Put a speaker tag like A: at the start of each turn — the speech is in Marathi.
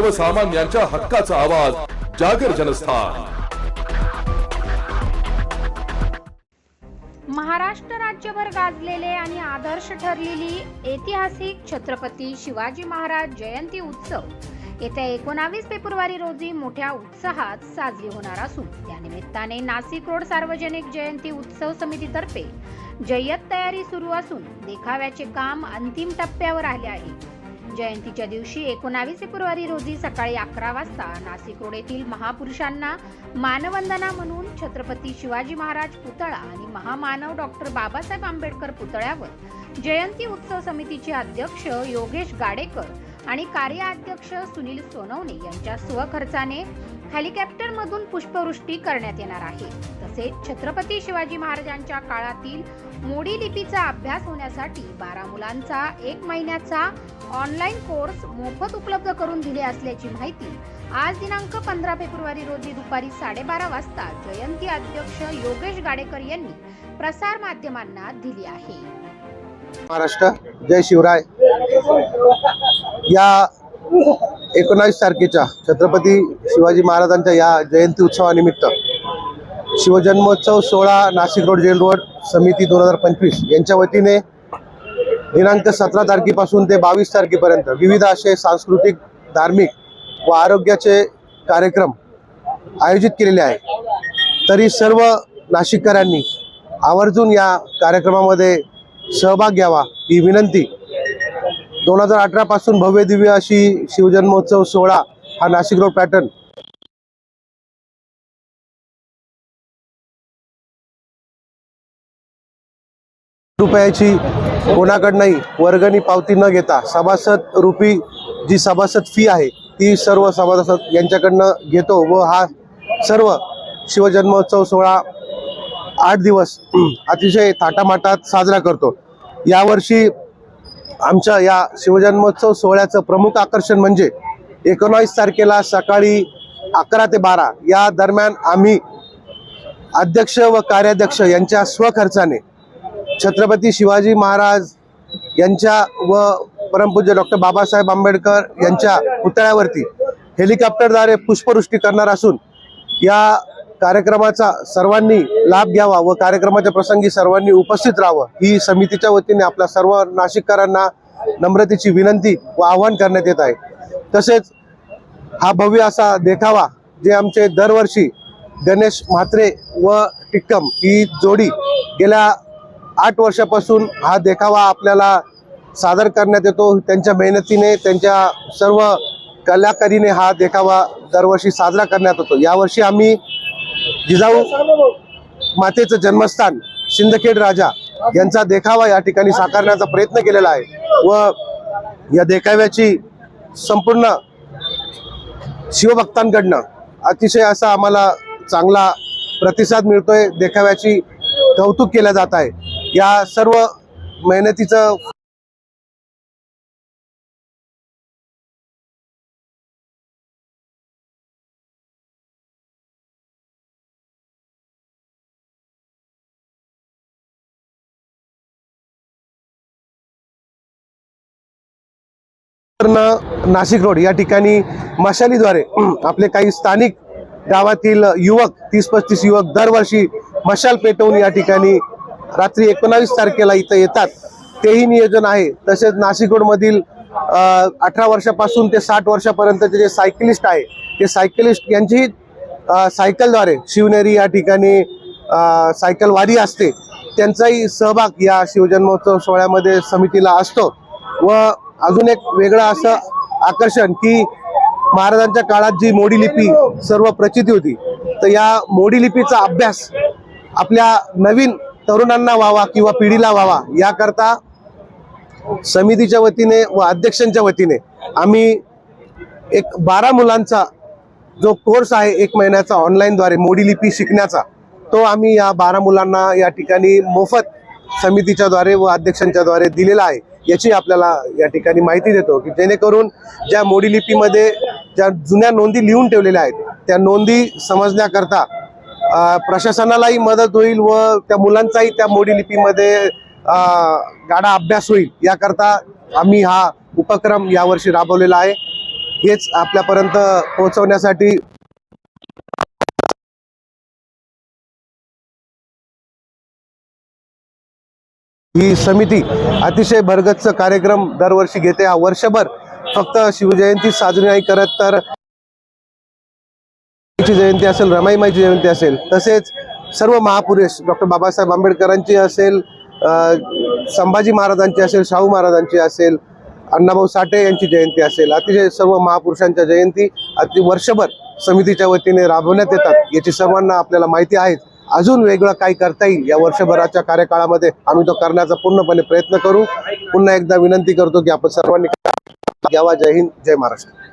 A: सर्वसामान्यांच्या हक्काचा आवाज जागर जनस्थान.
B: महाराष्ट्र राज्यभर गाजलेले आणि आदर्श ठरलेली ऐतिहासिक छत्रपती शिवाजी महाराज जयंती उत्सव येत्या एकोणावीस फेब्रुवारी रोजी मोठ्या उत्साहात साजरी होणार असून त्यानिमित्ताने नाशिक रोड सार्वजनिक जयंती उत्सव समितीतर्फे जय्यत तयारी सुरू असून देखाव्याचे काम अंतिम टप्प्यावर आले आहे. जयंतीच्या दिवशी एकोणावीस फेब्रुवारी रोजी सकाळी अकरा वाजता नाशिक रोड येथील महापुरुषांना मानवंदना म्हणून छत्रपती शिवाजी महाराज पुतळा आणि महामानव डॉक्टर बाबासाहेब आंबेडकर पुतळ्यावर जयंती उत्सव समितीचे अध्यक्ष योगेश गाडेकर आणि कार्याध्यक्ष सुनील सोनवणे यांच्या स्वखर्चाने हेलिकॉप्टरमधून पुष्पवृष्टी करण्यात येणार आहे. तसेच छत्रपती शिवाजी महाराजांच्या काळातील मोडी लिपीचा अभ्यास होण्यासाठी बारा मुलांचा एक महिन्याचा ऑनलाईन कोर्स मोफत उपलब्ध करून दिले असल्याची माहिती आज दिनांक पंधरा फेब्रुवारी रोजी दुपारी साडेबारा वाजता जयंती अध्यक्ष योगेश गाडेकर यांनी प्रसार माध्यमांना दिली आहे.
C: महाराष्ट्र जय शिवराय. या एकोणावीस तारखेच्या छत्रपती शिवाजी महाराजांच्या या जयंती उत्सवानिमित्त शिवजन्मोत्सव सोहळा नाशिक रोड जेल रोड समिती दोन हजार पंचवीस यांच्या वतीने दिनांक सतरा तारखेपासून ते बावीस तारखेपर्यंत विविध असे सांस्कृतिक धार्मिक व आरोग्याचे कार्यक्रम आयोजित केलेले आहे तरी सर्व नाशिककरांनी आवर्जून या कार्यक्रमामध्ये सहभाग घ्यावा ही विनंती. दोन हजार अठरापासून भव्य दिव्य अशी शिवजन्मोत्सव सोहळा हा नाशिक रोड पॅटर्न रुपयाची कोणाकडनंही वर्गणी पावती न घेता सभासद रुपी जी सभासद फी आहे ती सर्व सभासद यांच्याकडनं घेतो व हा सर्व शिवजन्मोत्सव सोहळा आठ दिवस अतिशय थाटामाटात साजरा करतो. यावर्षी आमच्या या शिवजन्मोत्सव सोहळ्याचं प्रमुख आकर्षण म्हणजे एकोणावीस तारखेला सकाळी अकरा ते बारा या दरम्यान आम्ही अध्यक्ष व कार्याध्यक्ष यांच्या स्वखर्चाने छत्रपती शिवाजी महाराज यांच्या व परमपूज्य डॉक्टर बाबासाहेब आंबेडकर यांच्या पुतळ्यावरती हेलिकॉप्टरद्वारे पुष्पवृष्टी करणार असून या कार्यक्रमाचा सर्वांनी लाभ घ्यावा व कार्यक्रमाच्या प्रसंगी सर्वांनी उपस्थित राहावं ही समितीच्या वतीने आपल्या सर्व नाशिककरांना नम्रतेची विनंती व आवाहन करण्यात येत आहे. तसेच हा भव्य असा देखावा जे आमचे दरवर्षी गणेश म्हात्रे व टिक्कम ही जोडी गेल्या आठ वर्षापासून हा देखावा आपल्याला सादर करण्यात येतो. त्यांच्या मेहनतीने त्यांच्या सर्व कलाकारीने हा देखावा दरवर्षी साजरा करण्यात येतो. यावर्षी आम्ही जिजाऊ मातेचं जन्मस्थान सिंदखेड राजा यांचा देखावा या ठिकाणी साकारण्याचा प्रयत्न केलेला आहे व या देखाव्याची संपूर्ण शिवभक्तांकडनं अतिशय असा आम्हाला चांगला प्रतिसाद मिळतोय. देखाव्याची कौतुक केलं जात आहे. या सर्व मेहनतीचं नाशिक रोड या ठिकाणी मशालीद्वारे आपले काही स्थानिक गावातील युवक तीस पस्तीस युवक दरवर्षी मशाल पेटवून या ठिकाणी रात्री एकोणावीस तारखेला इथं येतात. तेही नियोजन आहे. तसेच नाशिकोडमधील अठरा वर्षापासून ते साठ वर्षापर्यंतचे जे सायकलिस्ट आहे ते सायकलिस्ट यांची सायकलद्वारे शिवनेरी या ठिकाणी सायकलवारी सायकल वारी असते. त्यांचाही सहभाग या शिवजन्मोत्सव सोहळ्यामध्ये समितीला असतो. व अजून एक वेगळं असं आकर्षण की महाराजांच्या काळात जी मोडी लिपी सर्व प्रचिती होती तर या मोडी लिपीचा अभ्यास आपल्या नवीन तरुणांना व्हावा किंवा पिढीला व्हावा याकरता समितीच्या वतीने व अध्यक्षांच्या वतीने आम्ही एक बारा मुलांचा जो कोर्स आहे एक महिन्याचा ऑनलाईनद्वारे मोडी लिपी शिकण्याचा तो आम्ही या बारा मुलांना या ठिकाणी मोफत समितीच्या द्वारे व अध्यक्षांच्या द्वारे दिलेला आहे. याची आपल्याला या ठिकाणी माहिती देतो की जेणेकरून ज्या मोडी लिपीमध्ये ज्या जुन्या नोंदी लिहून ठेवलेल्या आहेत त्या नोंदी समजण्याकरता प्रशासनालाही मदत होईल व त्या मुलांचाही त्या मोडी लिपीमध्ये गाडा गाढा अभ्यास होईल. याकरता आम्ही हा उपक्रम यावर्षी राबवलेला आहे. हेच आपल्यापर्यंत पोहोचवण्यासाठी ही समिती अतिशय भरगच्च कार्यक्रम दरवर्षी घेते. हा वर्षभर फक्त शिवजयंती साजरी नाही करत तर ची जयंती असेल रमाईमाईची जयंती असेल तसेच सर्व महापुरुष डॉक्टर बाबासाहेब आंबेडकरांची असेल संभाजी महाराजांची असेल शाहू महाराजांची असेल अण्णाभाऊ साठे यांची जयंती असेल अतिशय सर्व महापुरुषांच्या जयंती अति वर्षभर समितीच्या वतीने राबवण्यात येतात. याची सर्वांना आपल्याला माहिती आहे. अजून वेगळं काही करता येईल या वर्षभराच्या कार्यकाळामध्ये आम्ही तो करण्याचा पूर्णपणे प्रयत्न करू. पुन्हा एकदा विनंती करतो की आपण सर्वांनी घ्यावा जय हिंद जय महाराष्ट्र.